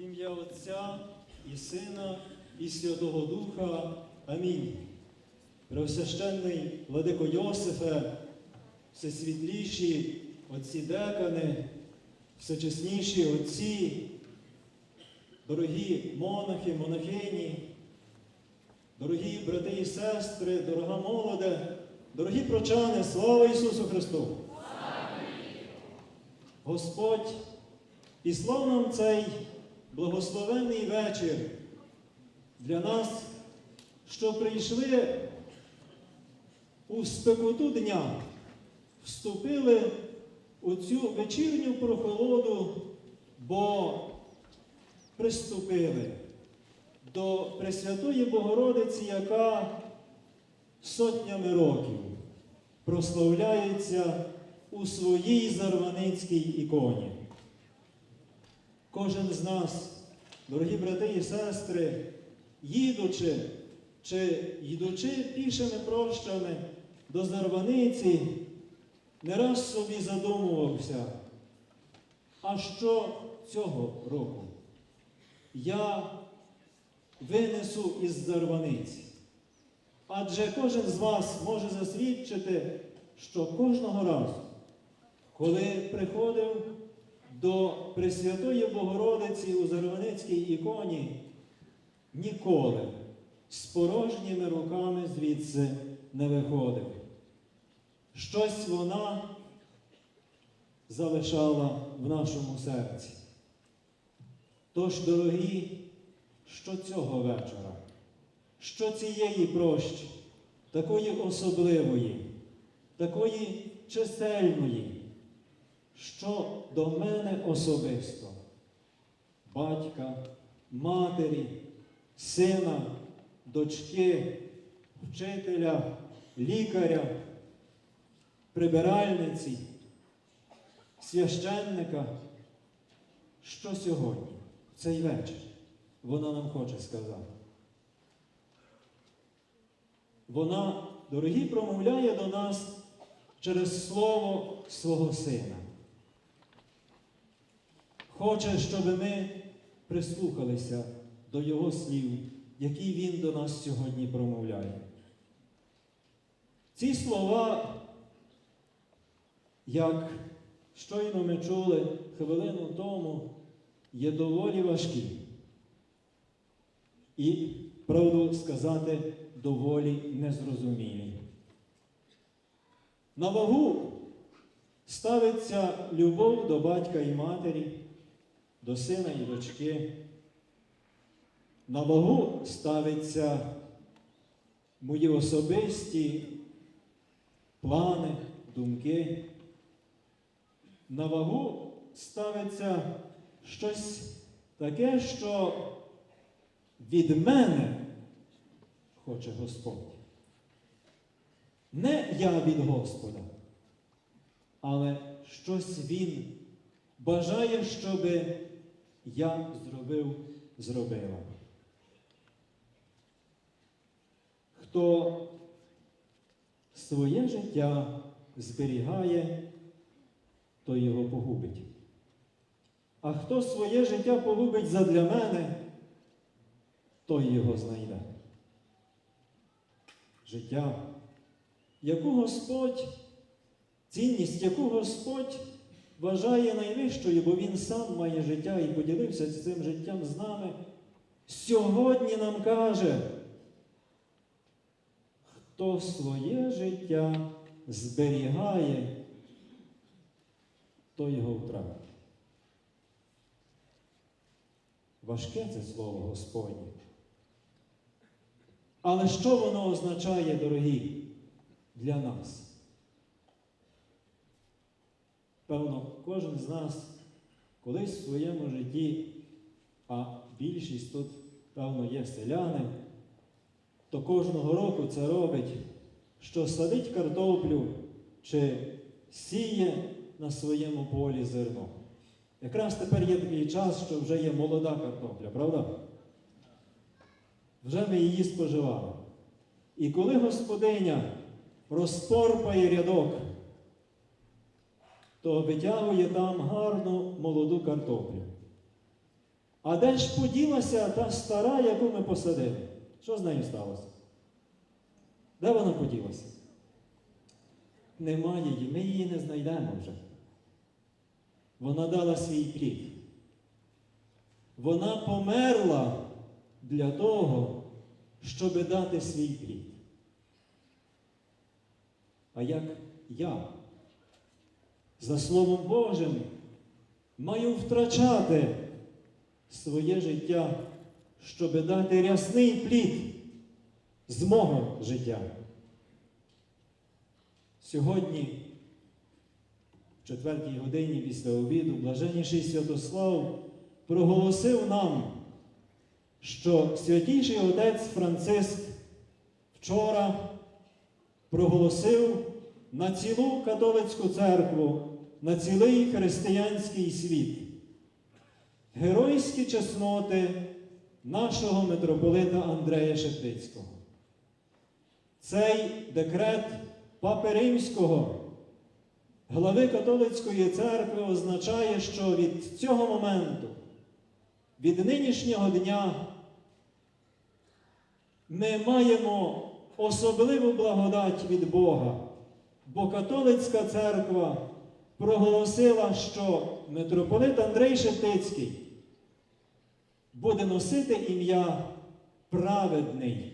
В ім'я Отця і Сина, і Святого Духа. Амінь. Преосвященний владико Йосифе, всесвітліші отці декани, всечесніші отці, дорогі монахи, монахині, дорогі брати і сестри, дорога молоде, дорогі прочани, слава Ісусу Христу! Господь післав нам цей благословенний вечір для нас, що прийшли у спекоту дня, вступили у цю вечірню прохолоду, бо приступили до Пресвятої Богородиці, яка сотнями років прославляється у своїй зарваницькій іконі. Кожен з нас, дорогі брати і сестри, їдучи чи йдучи пішими прощами до Зарваниці, не раз собі задумувався, а що цього року я винесу із Зарваниці. Адже кожен з вас може засвідчити, що кожного разу, коли приходив до Пресвятої Богородиці у Зарваницькій іконі, ніколи з порожніми руками звідси не виходив. Щось вона залишала в нашому серці. Тож, дорогі, що цього вечора, що цієї прощі, такої особливої, такої чисельної, що до мене особисто, батька, матері, сина, дочки, вчителя, лікаря, прибиральниці, священника, що сьогодні, в цей вечір, вона нам хоче сказати. Вона, дорогі, промовляє до нас через слово свого сина. Хоче, щоб ми прислухалися до Його слів, які Він до нас сьогодні промовляє. Ці слова, як щойно ми чули хвилину тому, є доволі важкі. І, правду сказати, доволі незрозумілі. На вагу ставиться любов до батька і матері, до сина і дочки. На вагу ставиться мої особисті плани, думки. На вагу ставиться щось таке, що від мене хоче Господь. Не я від Господа, але щось Він бажає, щоб я зробив, зробила. Хто своє життя зберігає, то його погубить. А хто своє життя погубить задля мене, той його знайде. Життя, яку Господь, цінність, яку Господь вважає найвищою, бо Він сам має життя і поділився цим життям з нами, сьогодні нам каже, хто своє життя зберігає, то його втратить. Важке це слово Господнє. Але що воно означає, дорогі, для нас? Певно, кожен з нас колись в своєму житті, а більшість тут, певно, є селяни, то кожного року це робить, що садить картоплю чи сіє на своєму полі зерно. Якраз тепер є такий час, що вже є молода картопля, правда? Вже ми її споживали. І коли господиня розпорпає рядок, то витягує там гарну молоду картоплю. А де ж поділася та стара, яку ми посадили? Що з нею сталося? Де вона поділася? Немає її, ми її не знайдемо вже. Вона дала свій плід. Вона померла для того, щоб дати свій плід. А як я, за Словом Божим, маю втрачати своє життя, щоб дати рясний плід з мого життя. Сьогодні, в четвертій годині після обіду, блаженніший Святослав проголосив нам, що святіший отець Франциск вчора проголосив на цілу католицьку церкву, на цілий християнський світ. Геройські чесноти нашого митрополита Андрея Шептицького. Цей декрет Папи Римського, глави католицької церкви, означає, що від цього моменту, від нинішнього дня, ми маємо особливу благодать від Бога, бо католицька церква проголосила, що митрополит Андрей Шептицький буде носити ім'я праведний.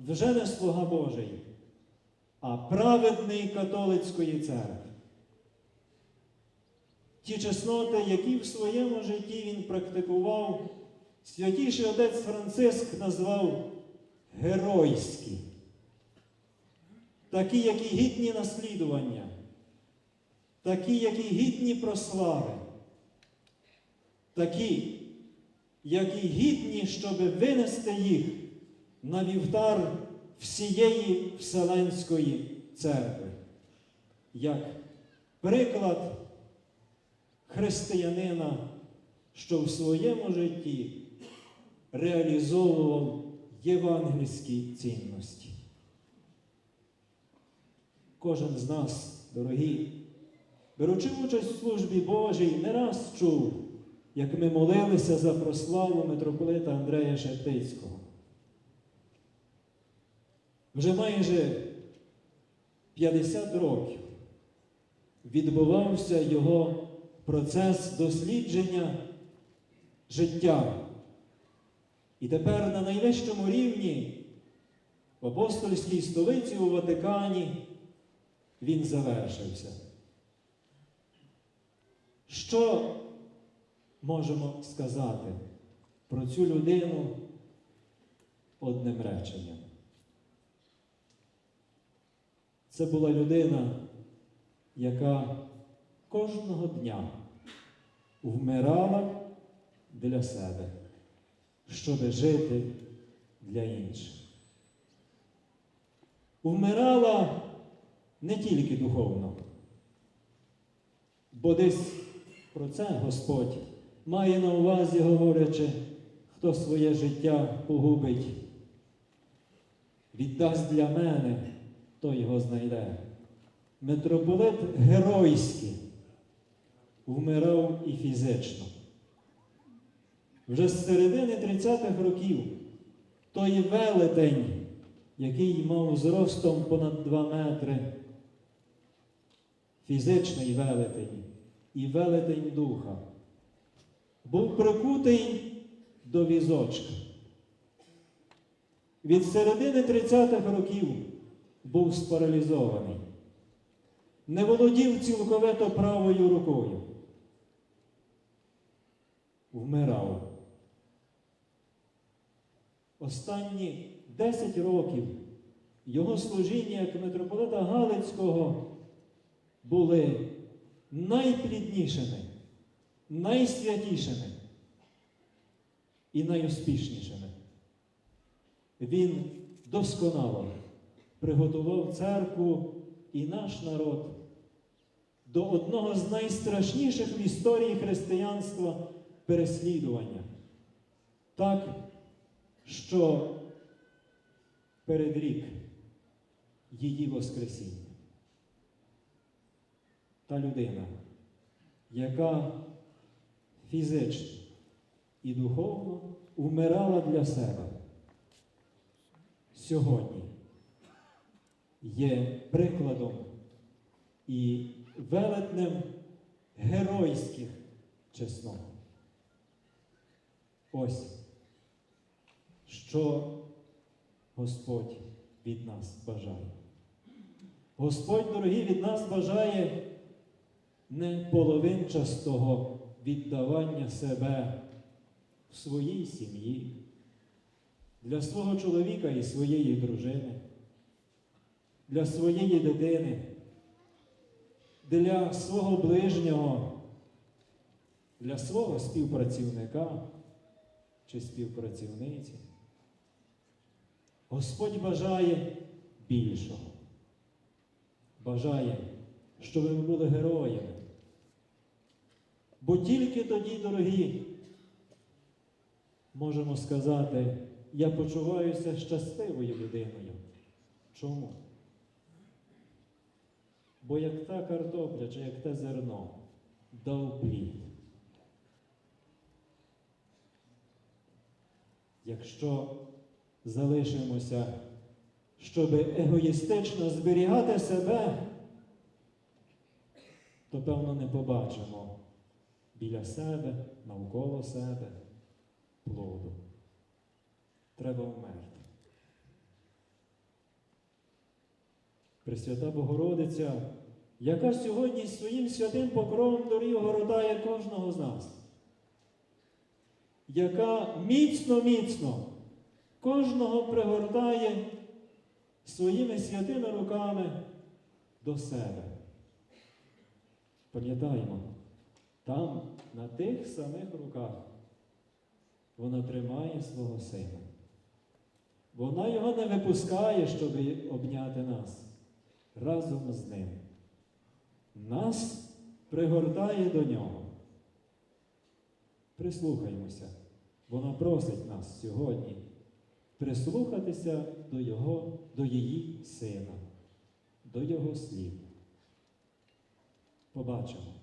Вже не слуга Божий, а праведний католицької церкви. Ті чесноти, які в своєму житті він практикував, святіший отець Франциск назвав геройські, такі, які гідні наслідування, такі, які гідні прослави, такі, які гідні, щоб винести їх на вівтар всієї Вселенської церкви, як приклад християнина, що в своєму житті реалізовував євангельські цінності. Кожен з нас, дорогі, беручи участь в службі Божій, не раз чув, як ми молилися за прославу митрополита Андрея Шептицького. Вже майже 50 років відбувався його процес дослідження життя. І тепер на найвищому рівні в апостольській столиці у Ватикані він завершився. Що можемо сказати про цю людину одним реченням? Це була людина, яка кожного дня вмирала для себе, щоб жити для інших. Вмирала не тільки духовно, бо десь про це Господь має на увазі, говорячи, хто своє життя погубить, віддасть для мене, той його знайде. Митрополит геройський вмирав і фізично. Вже з середини 30-х років той велетень, який мав зростом понад 2 метри, фізичний велетень і велетень духа, був прикутий до візочка. Від середини 30-х років був спаралізований, не володів цілковито правою рукою, вмирав. Останні 10 років його служіння як митрополита Галицького були найпліднішими, найсвятішими і найуспішнішими. Він досконало приготував церкву і наш народ до одного з найстрашніших в історії християнства переслідування. Так, що передрік її Воскресіння. Та людина, яка фізично і духовно вмирала для себе. Сьогодні є прикладом і велетнем геройських чеснот. Ось що Господь від нас бажає. Господь, дорогі, від нас бажає не половинчастого віддавання себе в своїй сім'ї, для свого чоловіка і своєї дружини, для своєї дитини, для свого ближнього, для свого співпрацівника чи співпрацівниці. Господь бажає більшого. Бажає, щоб ви були героями. Бо тільки тоді, дорогі, можемо сказати, я почуваюся щасливою людиною. Чому? Бо як та картопля чи як те зерно дав плід. Якщо залишимося, щоб егоїстично зберігати себе, то певно не побачимо біля себе, навколо себе плоду. Треба вмерти. Пресвята Богородиця, яка сьогодні своїм святим покровом доріг огородає кожного з нас, яка міцно-міцно кожного пригортає своїми святими руками до себе. Пам'ятаємо, там, на тих самих руках, вона тримає свого сина. Вона його не випускає, щоб обняти нас разом з ним. Нас пригортає до нього. Прислухаймося. Вона просить нас сьогодні прислухатися до, його, до її сина, до його слів. Побачимо,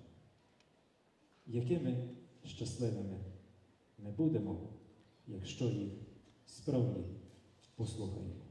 якими щасливими ми будемо, якщо їх справді послухаємо.